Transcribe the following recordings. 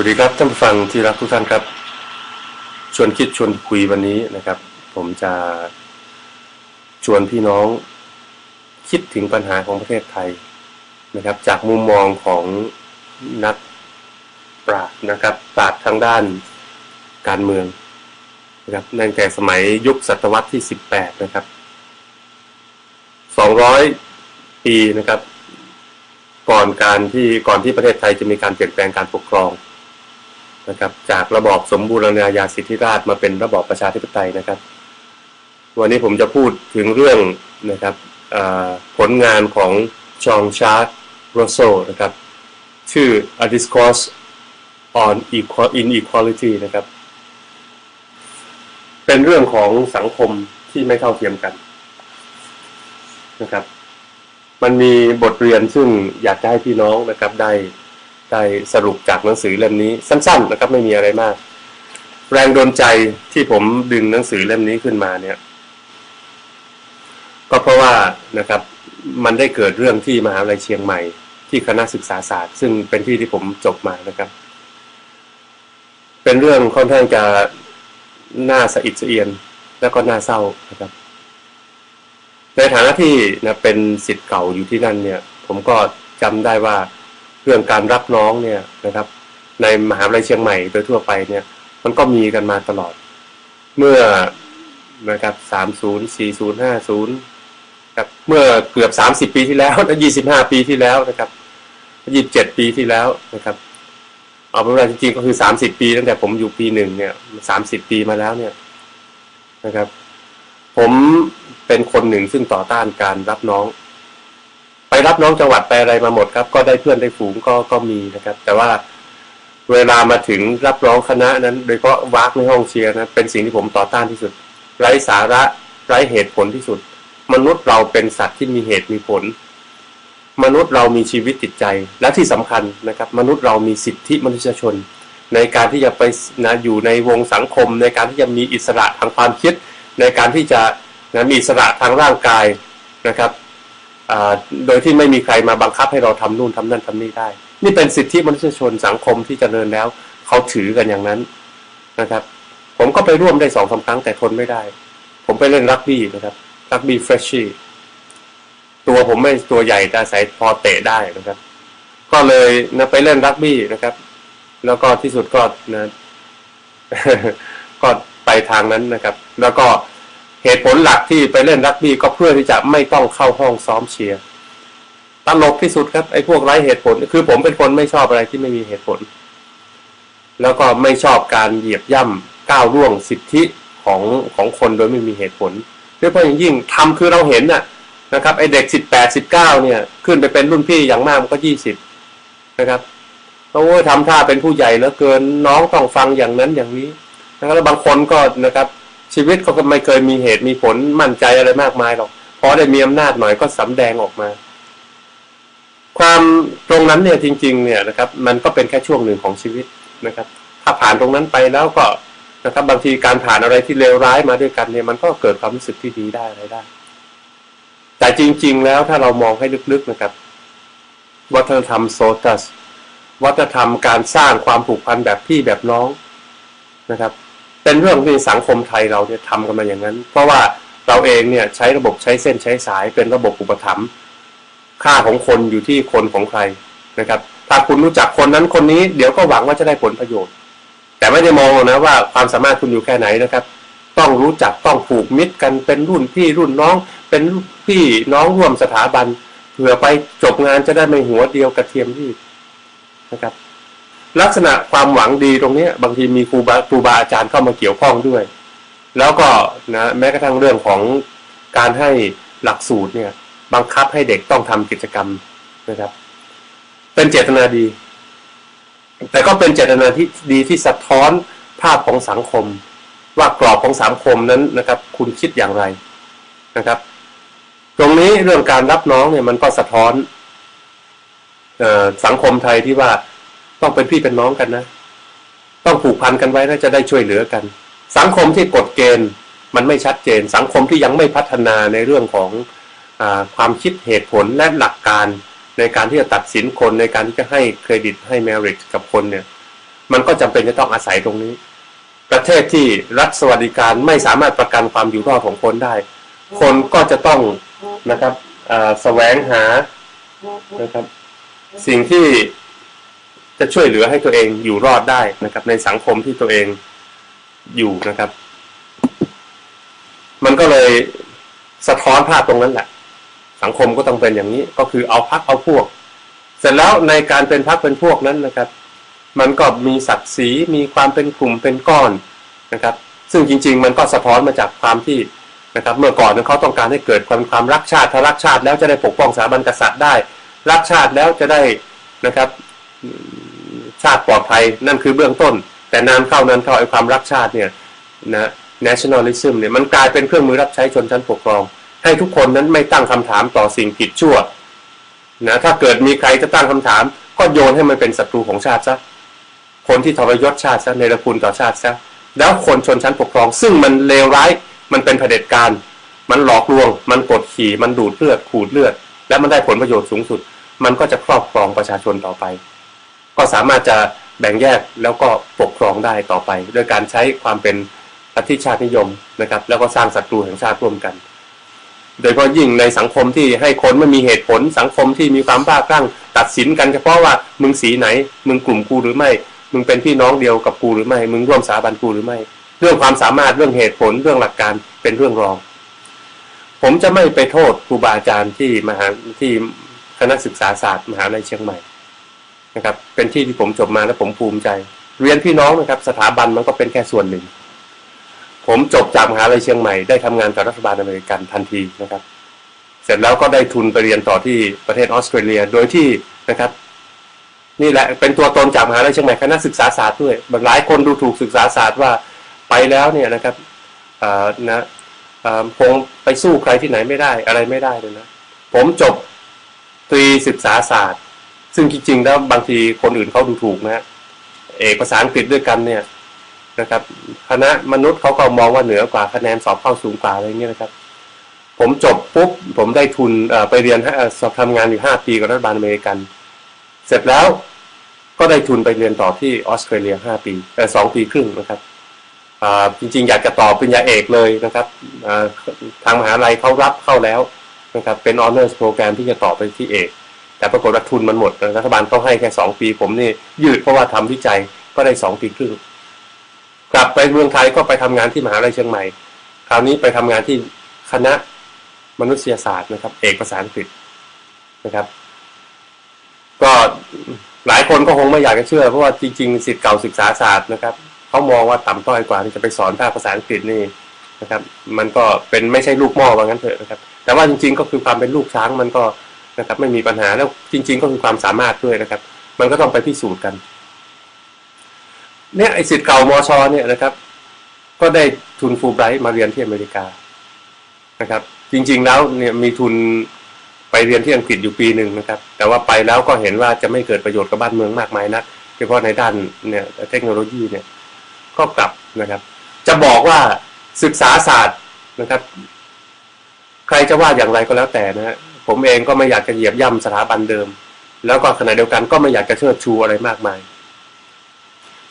วัสดีครับท่านผู้ฟังที่รักทุกท่านครับ ชวนคิดชวนคุยวันนี้นะครับ ผมจะชวนพี่น้องคิดถึงปัญหาของประเทศไทยนะครับ จากมุมมองของนักปราชญ์นะครับ ปราชญ์ทางด้านการเมืองนะครับตั้งแต่สมัยยุคศตวรรษที่ 18 นะครับ 200 ปีนะครับ ก่อนการที่ก่อนที่ประเทศไทยจะมีการเปลี่ยนแปลงการปกครอง นะครับ จากระบอบสมบูรณาญาสิทธิราชมาเป็นระบอบประชาธิปไตยนะครับ วันนี้ผมจะพูดถึงเรื่องนะครับผลงานของชองชาร์ตโรโซนะครับ ชื่อ A Discourse on Inequality นะครับ เป็นเรื่องของสังคมที่ไม่เท่าเทียมกันนะครับ มันมีบทเรียนซึ่งอยากจะให้พี่น้องนะครับได้ ได้สรุปจากหนังสือเล่มนี้สั้นๆนะครับไม่มีอะไรมาก แรงดลใจที่ผมดึงหนังสือเล่มนี้ขึ้นมาเนี่ย ก็เพราะว่านะครับ มันได้เกิดเรื่องที่มหาวิทยาลัยเชียงใหม่ ที่คณะศึกษาศาสตร์ ซึ่งเป็นที่ที่ผมจบมานะครับ เป็นเรื่องค่อนข้างจะน่าสะอิดสะเอียน แล้วก็น่าเศร้านะครับ ในฐานะที่นะเป็นสิทธิ์เก่าอยู่ที่นั่นเนี่ย ผมก็จำได้ว่า เรื่องการรับน้องเนี่ยนะครับ ในมหาวิทยาลัยเชียงใหม่โดยทั่วไปเนี่ย มันก็มีกันมาตลอด เมื่อนะครับสามศูนย์สี่ศูนย์ห้าศูนย์ครับเมื่อเกือบสามสิบปีที่แล้วยี่สิบห้าปีที่แล้วนะครับยี่สิบเจ็ดปีที่แล้วนะครับ เอาเป็นว่าจริงๆก็คือสามสิบปีตั้งแต่ผมอยู่ปีหนึ่งเนี่ยสามสิบปีมาแล้วเนี่ยนะครับ ผมเป็นคนหนึ่งซึ่งต่อต้านการรับน้อง รับน้องจังหวัดไปอะไรมาหมดครับ ก็ได้เพื่อนได้ฝูงก็ก็มีนะครับ แต่ว่าเวลามาถึงรับน้องคณะนั้น โดยเฉพาะวากในห้องเชียร์นะเป็นสิ่งที่ผมต่อต้านที่สุด ไร้สาระไร้เหตุผลที่สุด มนุษย์เราเป็นสัตว์ที่มีเหตุมีผล มนุษย์เรามีชีวิตจิตใจ และที่สำคัญนะครับ มนุษย์เรามีสิทธิมนุษยชน ในการที่จะไปนะอยู่ในวงสังคม ในการที่จะมีอิสระทางความคิด ในการที่จะนะมีอิสระทางร่างกายนะครับ โดยที่ไม่มีใครมาบังคับให้เราทำนู่นทำนั่นทำนี่ได้ นี่เป็นสิทธิมนุษยชนสังคมที่จเจริญแล้ว เขาถือกันอย่างนั้นนะครับ ผมก็ไปร่วมได้สองสาครั้งแต่ทนไม่ได้ ผมไปเล่นรักบี้นะครับรักบี้เฟรชชี่ตัวผมไม่ตัวใหญ่แต่ใส่พอเตะได้นะครับ ก็เลยนะไปเล่นรักบี้นะครับ แล้วก็ที่สุดก็นะก็ไปทางนั้นนะครับ แล้วก็ เหตุผลหลักที่ไปเล่นรักบี้ก็เพื่อที่จะไม่ต้องเข้าห้องซ้อมเชียร์ตลกที่สุดครับไอ้พวกไร้เหตุผล คือผมเป็นคนไม่ชอบอะไรที่ไม่มีเหตุผล แล้วก็ไม่ชอบการเหยียบย่ำก้าวล่วงสิทธิของของคนโดยไม่มีเหตุผลโดยเฉพาะอย่างยิ่งทำคือเราเห็นน่ะนะครับไอ้เด็กสิบแปดสิบเก้าเนี่ย ขึ้นไปเป็นรุ่นพี่อย่างมากมันก็ยี่สิบนะครับโอ้ทำท่าเป็นผู้ใหญ่แล้วเกินน้องต้องฟังอย่างนั้นอย่างนี้นะครับแล้วบางคนก็นะครับ ชีวิตเขาก็ไม่เคยมีเหตุมีผลมั่นใจอะไรมากมายหรอกพอได้มีอำนาจหน่อยก็สำแดงออกมา ความตรงนั้นเนี่ยจริง ๆ เนี่ยนะครับ มันก็เป็นแค่ช่วงหนึ่งของชีวิตนะครับ ถ้าผ่านตรงนั้นไปแล้วก็นะครับ บางทีการผ่านอะไรที่เลวร้ายมาด้วยกันเนี่ยมันก็เกิดความรู้สึกที่ดีได้อะไรได้ แต่จริง ๆ แล้วถ้าเรามองให้ลึกๆนะครับ วัฒนธรรมโซตัส วัฒนธรรมการสร้างความผูกพันแบบพี่แบบน้องนะครับ เป็นเรื่องที่สังคมไทยเราเนี่ยทำกันมาอย่างนั้น เพราะว่าเราเองเนี่ยใช้ระบบใช้เส้นใช้สายเป็นระบบอุปถัมภ์ค่าของคนอยู่ที่คนของใครนะครับ ถ้าคุณรู้จักคนนั้นคนนี้เดี๋ยวก็หวังว่าจะได้ผลประโยชน์ แต่ไม่ได้มองนะว่าความสามารถคุณอยู่แค่ไหนนะครับ ต้องรู้จักต้องผูกมิตรกันเป็นรุ่นพี่รุ่นน้อง เป็นพี่น้องร่วมสถาบันเผื่อไปจบงานจะได้ไม่หัวเดียวกระเทียมที่นะครับ ลักษณะความหวังดีตรงนี้บางทีมีครูบาครูบาอาจารย์เข้ามาเกี่ยวข้องด้วย แล้วก็นะแม้กระทั่งเรื่องของการให้หลักสูตรเนี่ย บังคับให้เด็กต้องทำกิจกรรมนะครับ เป็นเจตนาดี แต่ก็เป็นเจตนาที่ดีที่สะท้อนภาพของสังคม ว่ากรอบของสังคมนั้นนะครับ คุณคิดอย่างไรนะครับ ตรงนี้เรื่องการรับน้องเนี่ยมันก็สะท้อนอสังคมไทยที่ว่า ต้องเป็นพี่เป็นน้องกันนะ ต้องผูกพันกันไว้นะจะได้ช่วยเหลือกัน สังคมที่กฎเกณฑ์มันไม่ชัดเจน สังคมที่ยังไม่พัฒนาในเรื่องของอความคิดเหตุผลและหลักการในการที่จะตัดสินคนในการที่จะให้เครดิตให้เมริตกับคนเนี่ย มันก็จำเป็นจะต้องอาศัยตรงนี้ ประเทศที่รัฐสวัสดิการไม่สามารถประกันความอยู่รอดของคนได้ คนก็จะต้องนะครับแสวงหานะครับ สิ่งที่ จะช่วยเหลือให้ตัวเองอยู่รอดได้นะครับ ในสังคมที่ตัวเองอยู่นะครับ มันก็เลยสะท้อนภาพตรงนั้นแหละ สังคมก็ต้องเป็นอย่างนี้ ก็คือเอาพักเอาพวก เสร็จแล้วในการเป็นพักเป็นพวกนั้นนะครับ มันก็มีศักดิ์ศรีมีความเป็นกลุ่มเป็นก้อนนะครับ ซึ่งจริง ๆ มันก็สะท้อนมาจากความที่นะครับ เมื่อก่อนเขาต้องการให้เกิดความความรักชาติถ้ารักชาติแล้วจะได้ปกป้องสถาบันกษัตริย์ได้ รักชาติแล้วจะได้นะครับ ชาติปลอดภัยนั่นคือเบื้องต้น แต่นานเข้านานเข้าไอ้ความรักชาติเนี่ยนะ nationalism เนี่ยมันกลายเป็นเครื่องมือรับใช้ชนชั้นปกครอง ให้ทุกคนนั้นไม่ตั้งคำถามต่อสิ่งผิดชั่วนะถ้าเกิดมีใครจะตั้งคำถาม ก็โยนให้มันเป็นศัตรูของชาติซะคนที่ทรยศชาติซะในระคุณต่อชาติซะแล้วคนชนชั้นปกครอง ซึ่งมันเลวร้ายมันเป็นเผด็จการ มันหลอกลวง มันกดขี่มันดูดเลือดขูดเลือด และมันได้ผลประโยชน์สูงสุด มันก็จะครอบครองประชาชนต่อไป ก็สามารถจะแบ่งแยกแล้วก็ปกครองได้ต่อไป โดยการใช้ความเป็นอธิชาตินิยมนะครับ แล้วก็สร้างศัตรูแห่งชาติร่วมกัน โดยเฉพาะยิ่งในสังคมที่ให้คนไม่มีเหตุผลสังคมที่มีความบ้าคลั่ง ตัดสินกันเฉพาะว่ามึงสีไหน มึงกลุ่มกูหรือไม่ มึงเป็นพี่น้องเดียวกับกูหรือไม่ มึงร่วมสาบันกูหรือไม่ เรื่องความสามารถเรื่องเหตุผลเรื่องหลักการเป็นเรื่องรอง ผมจะไม่ไปโทษครูบาอาจารย์ที่มหาที่คณะศึกษาศาสตร์มหาวิทยาลัยเชียงใหม่ นะครับ เป็นที่ที่ผมจบมาและผมภูมิใจ เรียนพี่น้องนะครับ สถาบันมันก็เป็นแค่ส่วนหนึ่ง ผมจบจากมหาลัยเชียงใหม่ได้ทำงานกับรัฐบาลอเมริกันทันทีนะครับ เสร็จแล้วก็ได้ทุนไปเรียนต่อที่ประเทศออสเตรเลีย โดยที่นะครับนี่แหละเป็นตัวตนจากมหาลัยเชียงใหม่คณะศึกษาศาสตร์ด้วยหลายคนดูถูกศึกษาศาสตร์ว่าไปแล้วเนี่ยนะครับนะคงไปสู้ใครที่ไหนไม่ได้อะไรไม่ได้เลยนะ ผมจบตรีศึกษาศาสตร์ ซึ่งจริงๆแล้วบางทีคนอื่นเขาดูถูกนะเอกภาษาอังกฤษด้วยกันเนี่ยนะครับคณะมนุษย์เขาก็มองว่าเหนือกว่าคะแนนสอบเข้าสูงกว่าอะไรเงี้ยนะครับ ผมจบปุ๊บผมได้ทุนไปเรียนสอบทำงานอยู่ห้าปีกับรัฐบาลอเมริกัน เสร็จแล้วก็ได้ทุนไปเรียนต่อที่ออสเตรเลียห้าปีเออสองปีครึ่งนะครับจริงๆ อยากจะต่อปริญญาเอกเลยนะครับทางมหาลัยเขารับเข้าแล้วนะครับเป็น honors program ที่จะต่อไปที่เอก แต่ปรากฏว่าทุนมันหมดรัฐบาลเขาให้แค่สองปี ผมนี่ยืดเพราะว่าทำวิจัยก็ได้สองปีครึ่งกลับไปเมืองไทยก็ไปทำงานที่มหาลัยเชียงใหม่ คราวนี้ไปทำงานที่คณะมนุษยศาสตร์นะครับ เอกภาษาอังกฤษนะครับ ก็หลายคนก็คงไม่อยากจะเชื่อ เพราะว่าจริงๆสิทธิ์เก่าศึกษาศาสตร์นะครับเขามองว่าต่ำต้อยกว่าที่จะไปสอนภาษาอังกฤษนี่นะครับ มันก็เป็นไม่ใช่ลูกหม้อว่างั้นเถอะนะครับ แต่ว่าจริงๆก็คือความเป็นลูกช้างมันก็ นะครับ ไม่มีปัญหาแล้วจริง ๆ ก็คือความสามารถด้วยนะครับ มันก็ต้องไปพิสูจน์กัน เนี่ยไอสิทธิ์เก่ามอชอเนี่ยนะครับ ก็ได้ทุนฟูไบรท์มาเรียนที่อเมริกานะครับ จริง ๆ แล้วเนี่ยมีทุนไปเรียนที่อังกฤษอยู่ปีหนึ่งนะครับ แต่ว่าไปแล้วก็เห็นว่าจะไม่เกิดประโยชน์กับบ้านเมืองมากมายนักเฉพาะในด้านเนี่ยเทคโนโลยีเนี่ยก็กลับนะครับ จะบอกว่าศึกษาศาสตร์นะครับ ใครจะว่าอย่างไรก็แล้วแต่นะฮะ ผมเองก็ไม่อยากจะเหยียบย่ำสถาบันเดิม แล้วก็ขณะเดียวกันก็ไม่อยากจะเชิดชูอะไรมากมาย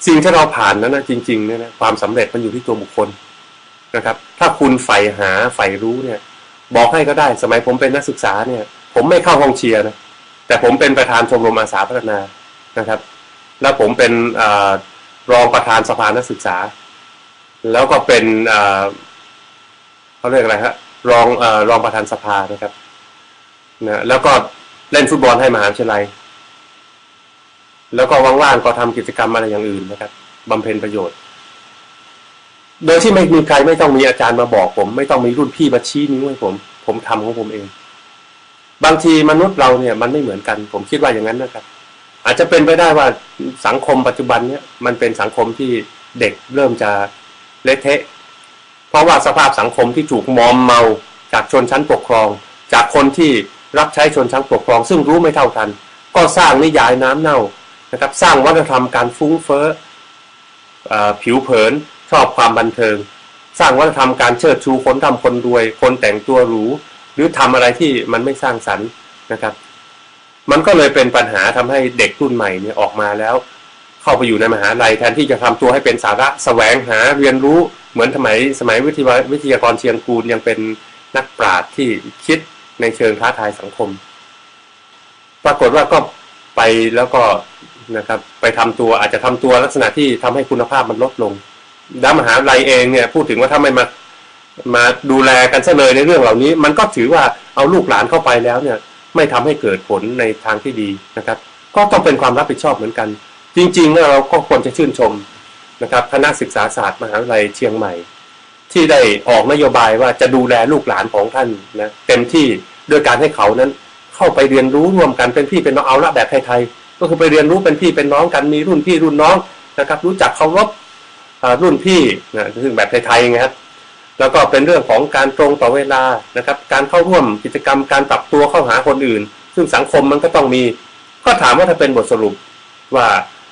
สิ่งที่เราผ่านนั้นนะจริงๆเนี่ยนะความสำเร็จมันอยู่ที่ตัวบุคคลนะครับ ถ้าคุณใฝ่หาใฝ่รู้เนี่ย บอกให้ก็ได้สมัยผมเป็นนักศึกษาเนี่ย ผมไม่เข้าห้องเชียร์นะแต่ผมเป็นประธานชมรมอาสาพัฒนานะครับ แล้วผมเป็นอรองประธานสภานักศึกษา แล้วก็เป็นเขาเรียกอะไรฮะรองอรองประธานสภานะครับ นะแล้วก็เล่นฟุตบอลให้มหาวิทยาลัย แล้วก็ว่างๆก็ทำกิจกรรมอะไรอย่างอื่นนะครับบำเพ็ญประโยชน์ โดยที่ไม่มีใครไม่ต้องมีอาจารย์มาบอกผม ไม่ต้องมีรุ่นพี่มาชี้นิ้วให้ผม ผมทำของผมเอง บางทีมนุษย์เราเนี่ย มันไม่เหมือนกัน ผมคิดว่าอย่างนั้นนะครับ อาจจะเป็นไปได้ว่าสังคมปัจจุบันเนี่ยมันเป็นสังคมที่เด็กเริ่มจะเละเทะ เพราะว่าสภาพสังคมที่ถูกมอมเมาจากชนชั้นปกครอง จากคนที่ รับใช้ชนชั้นปกครอง ซึ่งรู้ไม่เท่าทัน ก็สร้างนิยายน้ำเน่านะครับ สร้างวัฒนธรรมการฟุ้งเฟ้อผิวเผินชอบความบันเทิง สร้างวัฒนธรรมการเชิดชูคนทำคนรวย คนแต่งตัวหรูหรือทำอะไรที่มันไม่สร้างสรรค์นะครับ มันก็เลยเป็นปัญหาทำให้เด็กรุ่นใหม่เนี่ยออกมาแล้ว เข้าไปอยู่ในมหาลัยแทนที่จะทำตัวให้เป็นสาระแสวงหาเรียนรู้เหมือนสมัยสมัยวิทยาวิทยากรเชียงกูลยังเป็นนักปราชญ์ที่คิด ในเชิงท้าทายสังคม ปรากฏว่าก็ไปแล้วก็นะครับ ไปทำตัวอาจจะทำตัวลักษณะที่ทำให้คุณภาพมันลดลงด้านมหาลัยเองเนี่ย พูดถึงว่าถ้าไม่มามาดูแลกันซะเลยในเรื่องเหล่านี้ มันก็ถือว่าเอาลูกหลานเข้าไปแล้วเนี่ย ไม่ทำให้เกิดผลในทางที่ดีนะครับ ก็ต้องเป็นความรับผิดชอบเหมือนกัน จริงๆแล้วเราก็ควรจะชื่นชมนะครับคณะศึกษาศาสตร์มหาวิทยาลัยเชียงใหม่ ที่ได้ออกนโยบายว่าจะดูแลลูกหลานของท่านนะเต็มที่ด้วยการให้เขานั้น เข้าไปเรียนรู้ร่วมกันเป็นพี่เป็นน้องเอาละแบบไทยๆก็คือไปเรียนรู้เป็นพี่เป็นน้องกันมีรุ่นพี่รุ่นน้องนะครับ รู้จักเคารพรุ่นพี่นะซึ่งแบบไทยๆไงครับแล้วก็เป็นเรื่องของการตรงต่อเวลานะครับ การเข้าร่วมกิจกรรมการปรับตัวเข้าหาคนอื่น ซึ่งสังคมมันก็ต้องมี ก็ถามว่าถ้าเป็นบทสรุปว่า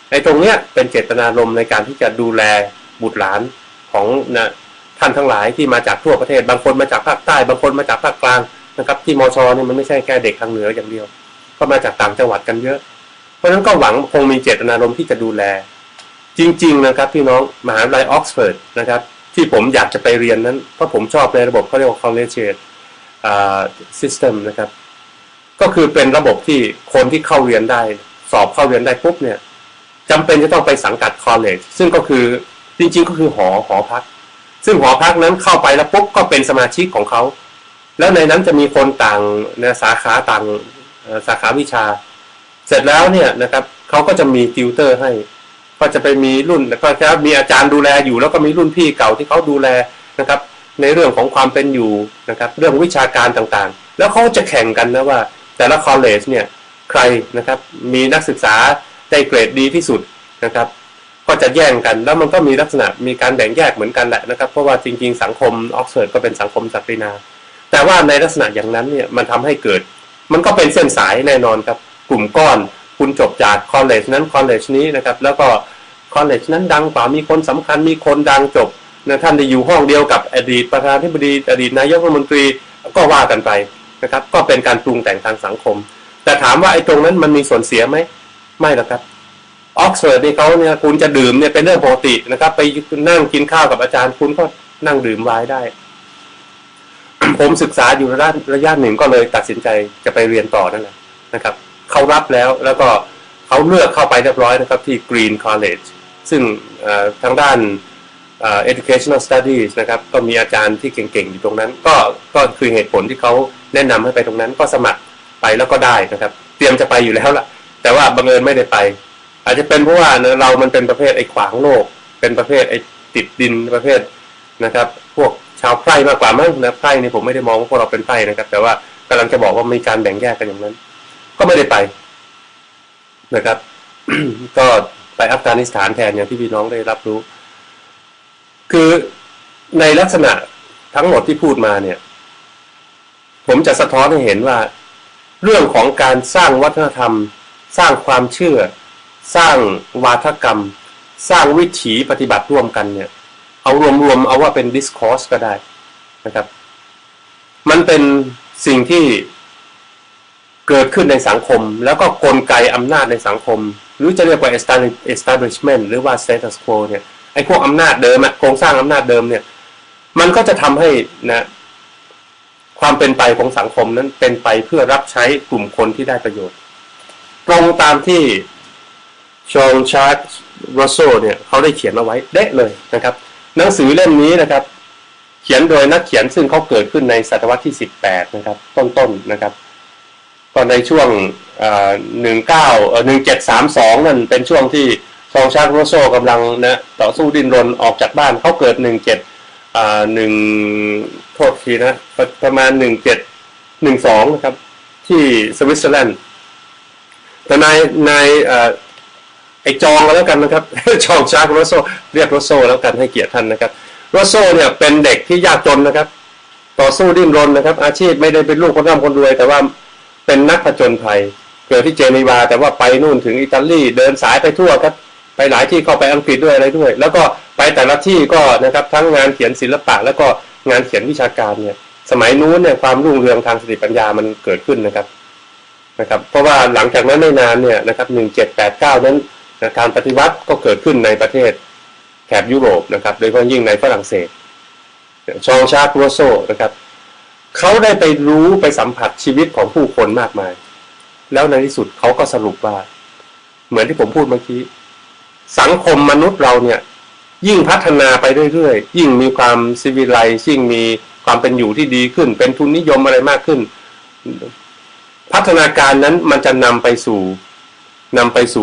ไอ้ตรงเนี้ยเป็นเจตนารมณ์ในการที่จะดูแลบุตรหลานของนะ ท่านทั้งหลายที่มาจากทั่วประเทศ บางคนมาจากภาคใต้บางคนมาจากภาคกลางนะครับ ที่มชเนี่ยมันไม่ใช่แค่เด็กทางเหนืออย่างเดียว ก็มาจากต่างจังหวัดกันเยอะ เพราะฉะนั้นก็หวังคงมีเจตนารมณ์ที่จะดูแล จริง ๆ นะครับ พี่น้องมหาวิทยาลัยออกซฟอร์ดนะครับ ที่ผมอยากจะไปเรียนนั้นเพราะผมชอบในระบบเขาเรียกว่า collegiate system นะครับ ก็คือเป็นระบบที่คนที่เข้าเรียนได้ สอบเข้าเรียนได้ปุ๊บเนี่ยจำเป็นจะต้องไปสังกัด college ซึ่งก็คือจริง ๆ ก็คือหอหอพัก ซึ่งหอพักนั้นเข้าไปแล้วปุ๊บก็เป็นสมาชิกของเขา แล้วในนั้นจะมีคนต่างนะสาขาต่างสาขาวิชา เสร็จแล้วเนี่ยนะครับเขาก็จะมีติวเตอร์ให้ ก็จะไปมีรุ่นก็จะมีอาจารย์ดูแลอยู่ แล้วก็มีรุ่นพี่เก่าที่เขาดูแลนะครับ ในเรื่องของความเป็นอยู่นะครับ เรื่องวิชาการต่างๆ แล้วเขาจะแข่งกันนะว่า แต่ละคอลเลจเนี่ยใครนะครับมีนักศึกษาได้เกรดดีที่สุดนะครับ ก็จะแย่งกัน แล้วมันก็มีลักษณะมีการแบ่งแยกเหมือนกันแหละนะครับ เพราะว่าจริง ๆ สังคมออกซฟอร์ดก็เป็นสังคมศักดินา แต่ว่าในลักษณะอย่างนั้นเนี่ยมันทำให้เกิด มันก็เป็นเส้นสายแน่นอนครับ กลุ่มก้อนคุณจบจากคอลเลจนั้นคอลเลจนี้นะครับแล้วก็คอลเลจนั้นดังกว่ามีคนสำคัญมีคนดังจบนะท่านได้อยู่ห้องเดียวกับอดีตประธานธิบดี อดีตนายกรัฐมนตรีก็ว่ากันไปนะครับ ก็เป็นการปรุงแต่งทางสังคม แต่ถามว่าไอ้ตรงนั้นมันมีส่วนเสียไหมไม่หรอกครับ ออกซฟอร์ดนี่เขาเนี่ยคุณจะดื่มเนี่ยเป็นเรื่องปกตินะครับ ไปนั่งกินข้าวกับอาจารย์คุณก็นั่งดื่มไวน์ได้ ผมศึกษาอยู่ระยะระยะหนึ่งก็เลยตัดสินใจจะไปเรียนต่อนั่นแหละนะครับเขารับแล้วแล้วก็เขาเลือกเข้าไปเรียบร้อยนะครับที่ Green College ซึ่งทางด้าน educational studies นะครับ ก็มีอาจารย์ที่เก่งๆ อยู่ตรงนั้น ก็ก็คือเหตุผลที่เขาแนะนำให้ไปตรงนั้นก็สมัครไปแล้วก็ได้นะครับ เตรียมจะไปอยู่แล้วล่ะ แต่ว่าบังเอิญไม่ได้ไป อาจจะเป็นเพราะว่าเรามันเป็นประเภทไอ้ขวางโลก เป็นประเภทไอ้ติดดินประเภทนะครับ พวกชาวไพร่มากกว่ามั้งนะไพร่นี่ผมไม่ได้มองว่าพวกเราเป็นไพร่นะครับ แต่ว่ากำลังจะบอกว่ามีการแบ่งแยกกันอย่างนั้น ก็ไม่ได้ไปนะครับ ก็ไปอัฟกานิสถานแทนอย่างที่พี่น้องได้รับรู้ คือในลักษณะทั้งหมดที่พูดมาเนี่ย ผมจะสะท้อนให้เห็นว่า เรื่องของการสร้างวัฒนธรรม สร้างความเชื่อ สร้างวาทกรรม สร้างวิถีปฏิบัติร่วมกันเนี่ย เอารวมๆเอาว่าเป็น discourse ก็ได้นะครับ มันเป็นสิ่งที่เกิดขึ้นในสังคม แล้วก็กลไกอำนาจในสังคม หรือจะเรียกว่า establishment หรือว่า status quo เนี่ยไอ้พวกอำนาจเดิมอะโครงสร้างอำนาจเดิมเนี่ย มันก็จะทำให้นะความเป็นไปของสังคมนั้นเป็นไปเพื่อรับใช้กลุ่มคนที่ได้ประโยชน์ ตรงตามที่ ชองชาร์ตโรโซเนี่ยเขาได้เขียนเอาไว้เด็ดเลยนะครับ หนังสือเล่มนี้นะครับ เขียนโดยนักเขียนซึ่งเขาเกิดขึ้นในศตวรรษที่สิบแปดนะครับ ต้นๆนนะครับก็ในช่วงหนึ่งเก้าหนึ่งเจ็ดสามสองนั่นเป็นช่วงที่ซองชาร์โรโซกำลังนะต่อสู้ดินรนออกจากบ้านเขาเกิดหนึ่งเจ็ดหนึ่งโทษทีนะประมาณหนึ่งเจ็ดหนึ่งสองนะครับ ที่สวิตเซอร์แลนด์แต่นายนาย ไอจองแล้วกันนะครับ จองชาร์โรโซเรียกโรโซแล้วกันให้เกียรติท่านนะครับโรโซเนี่ยเป็นเด็กที่ยากจนนะครับ ต่อสู้ดิ้นรนนะครับ อาชีพไม่ได้เป็นลูกคนร่ำคนรวย แต่ว่าเป็นนักผจญภัยเกิดที่เจนีวา แต่ว่าไปนู่นถึงอิตาลีเดินสายไปทั่วครับ ไปหลายที่เข้าไปอังกฤษด้วยอะไรด้วย แล้วก็ไปแต่ละที่ก็นะครับทั้งงานเขียนศิลปะ แล้วก็งานเขียนวิชาการเนี่ยสมัยนู้นเนี่ยความรุ่งเรืองทางสติปัญญามันเกิดขึ้นนะครับนะครับ เพราะว่าหลังจากนั้นไม่นานเนี่ยนะครับหนึ่งเจ็ดแปดเก้านั้น นะการปฏิวัติก็เกิดขึ้นในประเทศแถบยุโรปนะครับโดยเฉพาะยิ่งในฝรั่งเศสชองชาร์กโรโซนะครับเขาได้ไปรู้ไปสัมผัสชีวิตของผู้คนมากมาย แล้วในที่สุดเขาก็สรุปว่า เหมือนที่ผมพูดเมื่อกี้ สังคมมนุษย์เราเนี่ย ยิ่งพัฒนาไปเรื่อยๆ ยิ่งมีความซีวิไลซ์ยิ่งมีความเป็นอยู่ที่ดีขึ้น เป็นทุนนิยมอะไรมากขึ้น พัฒนาการนั้นมันจะนำไปสู่นำไปสู่